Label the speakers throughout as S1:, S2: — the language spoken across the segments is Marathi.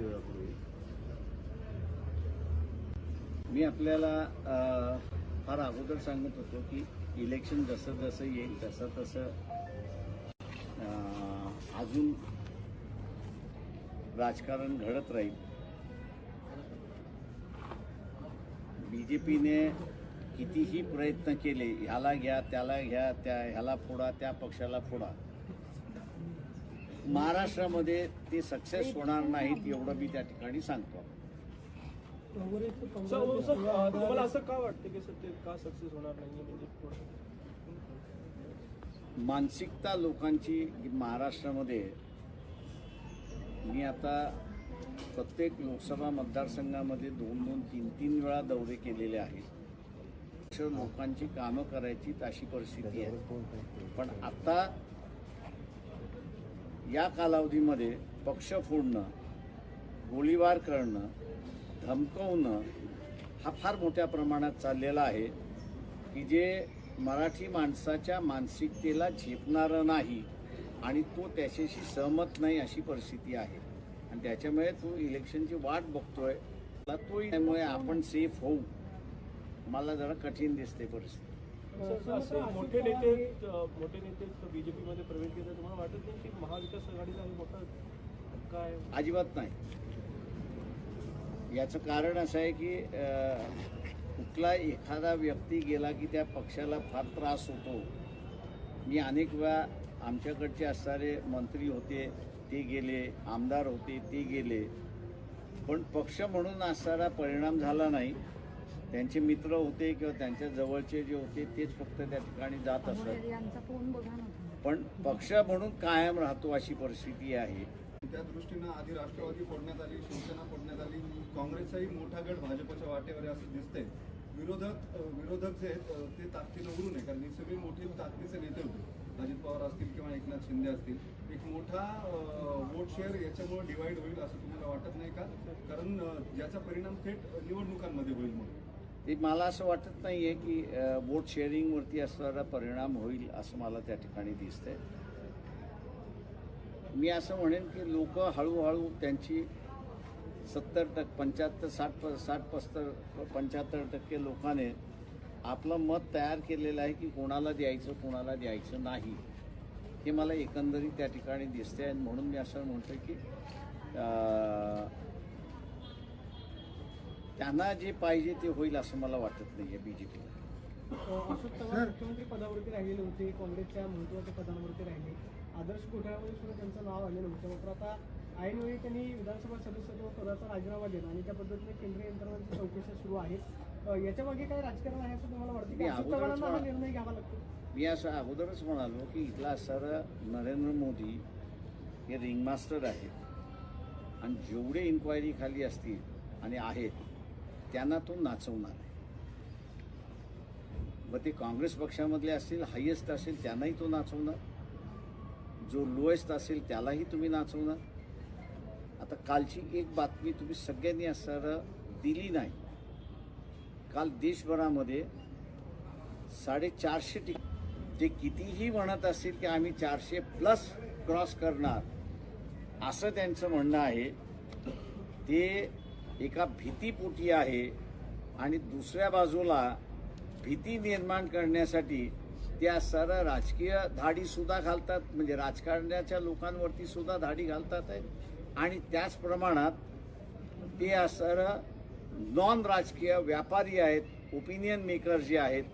S1: काही वेळापूर्वी
S2: मी आपल्याला फार अगोदर सांगत होतो की इलेक्शन जसं जसं येईल तसं तसं अजून राजकारण घडत राहील. बी जे पीने कितीही प्रयत्न केले ह्याला घ्या त्याला घ्या त्या ह्याला फोडा त्या पक्षाला फोडा. महाराष्ट्रामध्ये ते सक्सेस होणार नाहीत एवढं मी त्या ठिकाणी सांगतो.
S3: तुम्हाला असं का वाटतं की सर ते का सक्सेस होणार नाही म्हणजे
S2: मानसिकता लोकांची महाराष्ट्रामध्ये मी आता प्रत्येक लोकसभा मतदारसंघामध्ये दोन दोन तीन तीन वेळा दौरे केलेले आहेत. अशा लोकांची कामं करायची अशी परिस्थिती आहे. पण आता या कालावधीमध्ये पक्ष फोडणं गोळीबार करणं धमकवणं हा फार मोठ्या प्रमाणात चाललेला आहे की जे मराठी माणसाच्या मानसिकतेला झेपणारं नाही आणि तो त्याच्याशी सहमत नाही अशी परिस्थिती आहे. आणि त्याच्यामुळे तो इलेक्शनची वाट बघतोय. मला तो त्यामुळे आपण सेफ होऊ. मला जरा कठीण दिसते परिस्थिती.
S3: मोठे नेते मोठे नेते बीजेपी मध्ये प्रवेश केला तुम्हाला वाटत नाही की महाविकास आघाडीला हे मोठा आहे
S2: अजिबात नाही. याचं कारण असं आहे की कुठला एखादा व्यक्ती गेला की त्या पक्षाला फार त्रास होतो. मी अनेक वेळा आमच्याकडचे असणारे मंत्री होते ते गेले आमदार होते ते गेले. पण पक्ष म्हणून असणारा परिणाम झाला नाही. त्यांचे मित्र होते किंवा त्यांच्या जवळचे जे होते तेच फक्त त्या ठिकाणी जात असत. पण पक्ष म्हणून कायम राहतो अशी परिस्थिती आहे.
S4: त्या दृष्टीनं आधी राष्ट्रवादी फोडण्यात आली शिवसेना फोडण्यात आली. काँग्रेसचाही मोठा गट भाजपच्या वाटेवर आहे असं दिसतंय. विरोधक विरोधक जे आहेत ते ताकदीनं उरून आहे. कारण ही सगळी मोठी ताकदीचे नेते होते. अजित पवार असतील किंवा एकनाथ शिंदे असतील. एक मोठा वोट शेअर याच्यामुळे डिवाइड होईल असं तुम्हाला वाटत नाही का? कारण ज्याचा परिणाम थेट निवडणुकांमध्ये होईल म्हणून.
S2: ते मला असं वाटत नाही आहे की वोट शेअरिंगवरती असणारा परिणाम होईल असं मला त्या ठिकाणी दिसतंय. मी असं म्हणेन की लोक हळूहळू त्यांची सत्तर टक्के पंच्याहत्तर साठ प साठ पस्तर पंच्याहत्तर टक्के लोकांनी आपलं मत तयार केलेलं आहे की कोणाला द्यायचं कोणाला द्यायचं नाही. हे मला एकंदरीत त्या ठिकाणी दिसते आणि म्हणून मी असं म्हणतो की त्यांना जे पाहिजे ते होईल असं मला वाटत नाही आहे बी जे पीला
S5: अशोक चव्हाण मुख्यमंत्री पदावरती राहिलेले होते काँग्रेसच्या महत्त्वाच्या पदांवरती राहिले. आदर्श घोटाळ्यामध्ये सुद्धा त्यांचं नाव आलेलं होतं. मात्र आता ऐनवेळी त्यांनी विधानसभा सदस्यत्व पदाचा राजीनामा दिला आणि त्या पद्धतीने केंद्रीय यंत्रणांची चौकशी सुरू आहे. याच्या मागे काय राजकारण आहे असं तुम्हाला वाटतं? की
S2: मी
S5: अशोक चव्हाणांना हा निर्णय घ्यावा लागतो?
S2: मी असं अगोदरच म्हणालो की इथला असणारा नरेंद्र मोदी हे रिंगमास्टर आहेत. आणि जेवढे इन्क्वायरी खाली असतील आणि आहेत त्यांना तो नाचवणार आहे. मग ते काँग्रेस पक्षामधले असतील हायेस्ट असेल त्यांनाही तो नाचवणार. जो लोएस्ट असेल त्यालाही तुम्ही नाचवणार. आता कालची एक बातमी तुम्ही सगळ्यांनी असणारं दिली नाही. काल देशभरामध्ये साडेचारशे टिक ते कितीही म्हणत असतील की आम्ही चारशे प्लस क्रॉस करणार असं त्यांचं म्हणणं आहे. ते एका भीतीपोटी आहे आणि दुसऱ्या बाजूला भीती निर्माण करण्यासाठी त्या सर राजकीय धाडीसुद्धा घालतात म्हणजे राजकारण्याच्या लोकांवरती सुद्धा धाडी घालतात आहेत. आणि त्याच प्रमाणात ते सर नॉन राजकीय व्यापारी आहेत ओपिनियन मेकर जे आहेत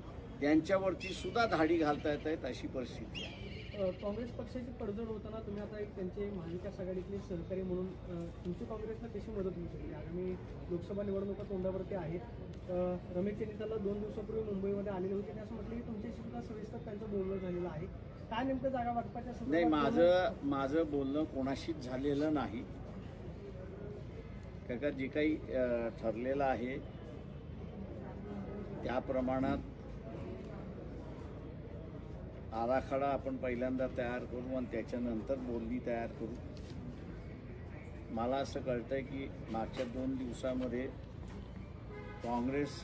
S2: त्यांच्यावरती सुद्धा धाडी घालता येत आहेत अशी परिस्थिती आहे.
S5: काँग्रेस पक्षाची पडझड होताना तुम्ही आता एक त्यांचे महाविकास आघाडीतले सहकारी म्हणून तुमची काँग्रेसला कशी मदत होऊ शकते आगामी लोकसभा निवडणुका तोंडावरती आहेत. रमेश चेनिताला दोन दिवसापूर्वी मुंबईमध्ये आलेले होते. आणि असं म्हटलं की तुमच्याशी सुद्धा सविस्तर त्यांचं बोलणं झालेलं आहे. काय नेमकं जागा वाटपाच्या
S2: नाही माझं माझं बोलणं कोणाशीच झालेलं नाही. का जे काही ठरलेलं आहे त्या प्रमाणात आराखडा आपण पहिल्यांदा तयार करू आणि त्याच्यानंतर बोलणी तयार करू. मला असं कळतंय की मागच्या दोन दिवसामध्ये काँग्रेस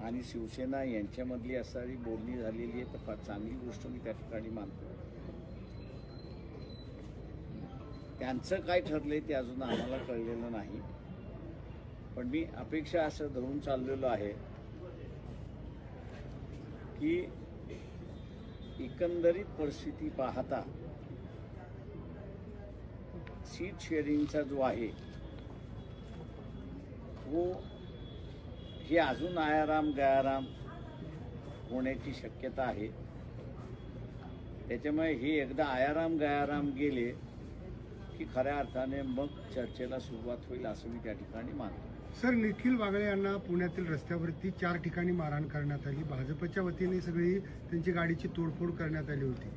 S2: आणि शिवसेना यांच्यामधली असणारी बोलणी झालेली आहे तर फार चांगली गोष्ट मी त्या ठिकाणी मानतो. त्यांचं काय ठरलंय ते अजून आम्हाला कळलेलं नाही. पण मी अपेक्षा असं धरून चाललेलो आहे की एकंदरीत परिस्थिती पाहता सीट शेअरिंगचा जो आहे तो हे अजून आयाराम गयाराम होण्याची शक्यता आहे. त्याच्यामुळे हे एकदा आयाराम गयाराम गेले की खऱ्या अर्थाने मग चर्चेला सुरुवात होईल असं मी त्या ठिकाणी मानतो.
S1: सर निखिल बागळे यांना पुण्यातील रस्त्यावरती चार ठिकाणी मारहाण करण्यात आली. भाजपच्या वतीने सगळी त्यांची गाडीची तोडफोड करण्यात आली होती.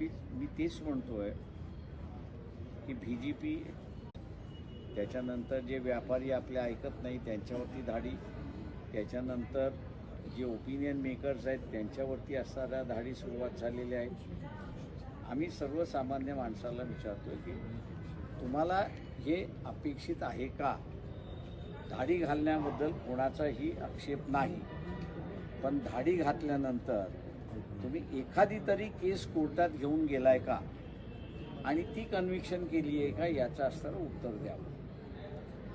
S2: मी मी तेच म्हणतोय की बी जी पी त्याच्यानंतर जे व्यापारी आपले ऐकत नाही त्यांच्यावरती धाडी त्याच्यानंतर जे ओपिनियन मेकर्स आहेत त्यांच्यावरती असणाऱ्या धाडी सुरुवात झालेली आहे. आम्ही सर्वसामान्य माणसाला विचारतोय की तुम्हाला हे अपेक्षित आहे का? धाडी घालण्याबद्दल कोणाचाही आक्षेप नाही. पण धाडी घातल्यानंतर तुम्ही एखादी तरी केस कोर्टात घेऊन गेलाय का? आणि ती कन्व्हिक्शन केली आहे का? याचं असताना उत्तर द्यावं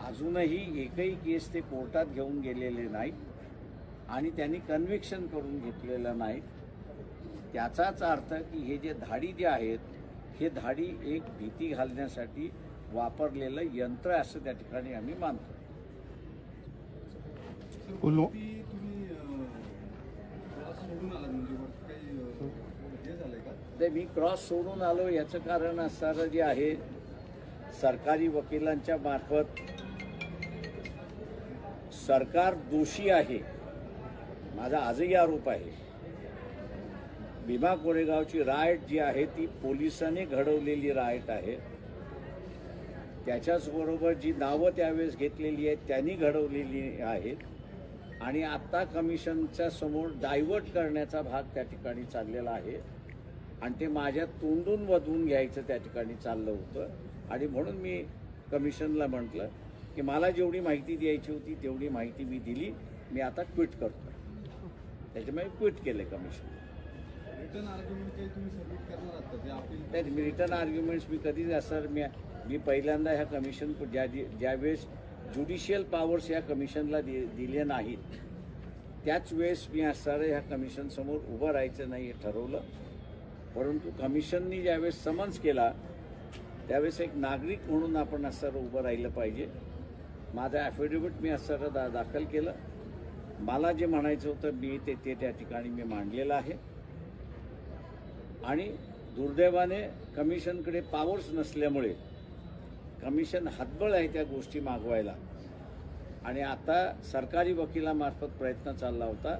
S2: अजूनही एकही केस ते कोर्टात घेऊन गेलेले नाहीत आणि त्यांनी कन्व्हिक्शन करून घेतलेलं नाही त्याचाच अर्थ की हे जे धाडी जे आहेत हे धाडी एक भीती घालण्यासाठी वापरलेलं यंत्र आहे असं त्या ठिकाणी आम्ही मानतो.
S4: आलात म्हणजे हे
S2: ते मी क्रॉस सोडून आलो याचं कारण असणारं जे आहे सरकारी वकिलांच्या मार्फत सरकार दोषी आहे. माझा आजही आरोप आहे. भीमा कोरेगावची रायट जी आहे ती पोलिसांनी घडवलेली रायट आहे. त्याच्याचबरोबर जी नावं त्यावेळेस घेतलेली आहेत त्यांनी घडवलेली आहेत. आणि आत्ता कमिशनच्या समोर डायव्हर्ट करण्याचा भाग त्या ठिकाणी चाललेला आहे. आणि ते माझ्या तोंडून वधवून घ्यायचं त्या ठिकाणी चाललं होतं. आणि म्हणून मी कमिशनला म्हटलं की मला जेवढी माहिती द्यायची होती तेवढी माहिती मी दिली. मी आता क्विट करतो त्याच्यामुळे क्विट केले कमिशन
S4: रिटर्न आर्ग्युमेंट काही तुम्ही सबमिट करणार आहात
S2: मी रिटर्न आर्ग्युमेंट्स मी कधीच असं मी मी पहिल्यांदा ह्या कमिशन ज्या ज्यावेळेस ज्युडिशियल पॉवर्स ह्या कमिशनला दि दिले नाहीत त्याच वेळेस मी असणारं ह्या कमिशनसमोर उभं राहायचं नाही हे ठरवलं. परंतु कमिशननी ज्यावेळेस समन्स केला त्यावेळेस एक नागरिक म्हणून आपण असणारं उभं राहिलं पाहिजे. माझं ॲफिडेविट मी असणारं दा दाखल केलं. मला जे म्हणायचं होतं मी ते ते त्या ठिकाणी मी मांडलेलं आहे. आणि दुर्दैवाने कमिशनकडे पॉवर्स नसल्यामुळे कमिशन हातबळ आहे त्या गोष्टी मागवायला. आणि आता सरकारी वकिलामार्फत प्रयत्न चालला होता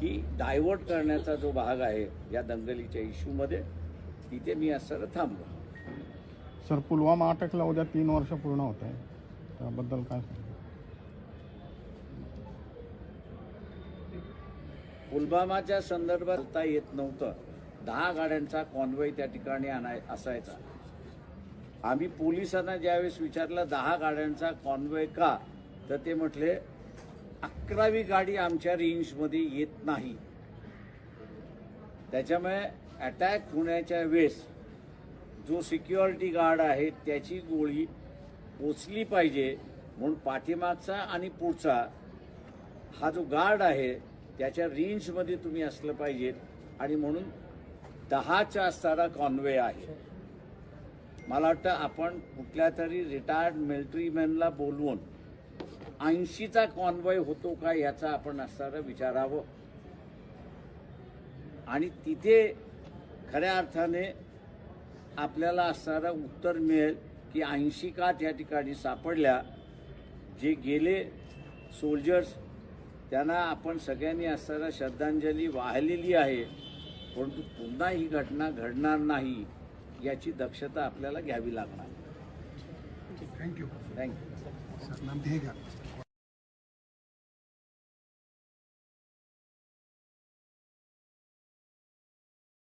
S2: की डायव्हर्ट करण्याचा जो भाग आहे या दंगलीच्या इश्यूमध्ये तिथे मी असं थांबलो.
S6: सर पुलवामा अटॅकला उद्या तीन वर्ष पूर्ण होत आहे. त्याबद्दल काय
S2: पुलवामाच्या संदर्भात येत नव्हतं. दहा गाड्यांचा कॉन्वॉय त्या ठिकाणी आणाय असायचा. आम्ही पोलिसांना ज्यावेळेस विचारलं दहा गाड्यांचा कॉन्वॉय का? तर ते म्हटले अकरावी गाडी आमच्या रेंजमध्ये येत नाही. त्याच्यामुळे अटॅक होण्याच्या वेळेस जो सिक्युरिटी गार्ड आहे त्याची गोळी पोचली पाहिजे म्हणून पाठीमागचा आणि पुढचा हा जो गार्ड आहे त्याच्या रेंजमध्ये तुम्ही असलं पाहिजेत आणि म्हणून दहाच्या असणारा कॉन्वे आहे. मला वाटतं आपण कुठल्या तरी रिटायर्ड मिलिटरीमॅनला बोलवून ऐंशीचा कॉन्वॉय होतो का याचा आपण असणारं विचारावं. आणि तिथे खऱ्या अर्थाने आपल्याला असणारं उत्तर मिळेल की ऐंशी का त्या ठिकाणी सापडल्या. जे गेले सोल्जर्स त्यांना आपण सगळ्यांनी असणारा श्रद्धांजली वाहिलेली आहे. परंतु पुन्हा ही घटना घडणार नाही. याची दक्षता आपल्याला घ्यावी लागणार.
S1: थँक्यू
S2: थँक्यू
S1: सर नाम घ्या.